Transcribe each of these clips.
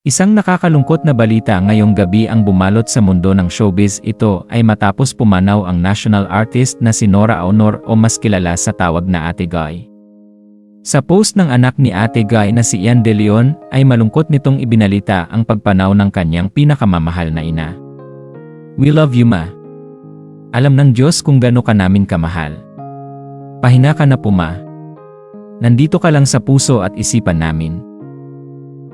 Isang nakakalungkot na balita ngayong gabi ang bumalot sa mundo ng showbiz ito ay matapos pumanaw ang national artist na si Nora Aunor o mas kilala sa tawag na Ate Guy. Sa post ng anak ni Ate Guy na si Ian De Leon ay malungkot nitong ibinalita ang pagpanaw ng kanyang pinakamamahal na ina. We love you ma. Alam ng Diyos kung gaano ka namin kamahal. Pahina ka na po ma. Nandito ka lang sa puso at isipan namin.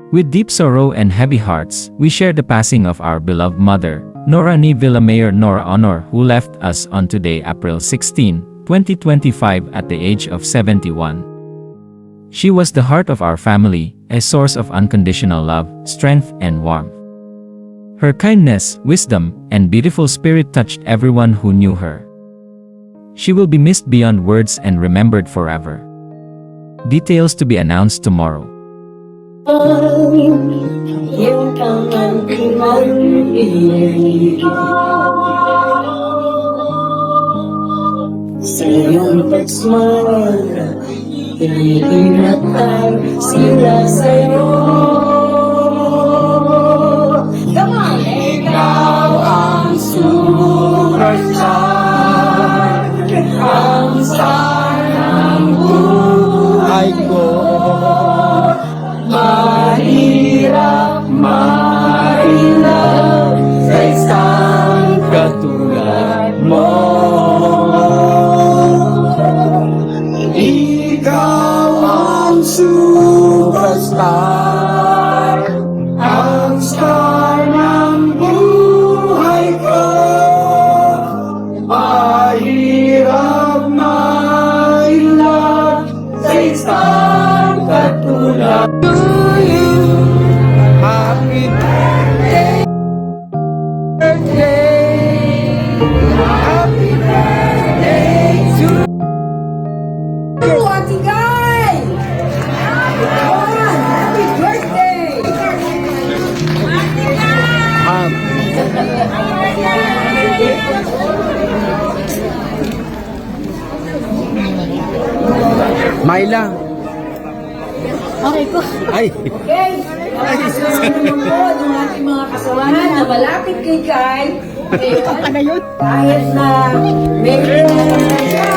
With deep sorrow and heavy hearts, we share the passing of our beloved mother, Nora Ni Villamayor Nora Honor, who left us on today, April 16, 2025, at the age of 71. She was the heart of our family, a source of unconditional love, strength, and warmth. Her kindness, wisdom, and beautiful spirit touched everyone who knew her. She will be missed beyond words and remembered forever. Details to be announced tomorrow. Yung tangan pinag-ibig Sa iyong pagsmana Iniinatan sila sa'yo Myla. Okay po. Ay. Okay, susunod ng ating mga kasamahan na malapit kay Guy. Eh, Ano yun? kahit na may na siya,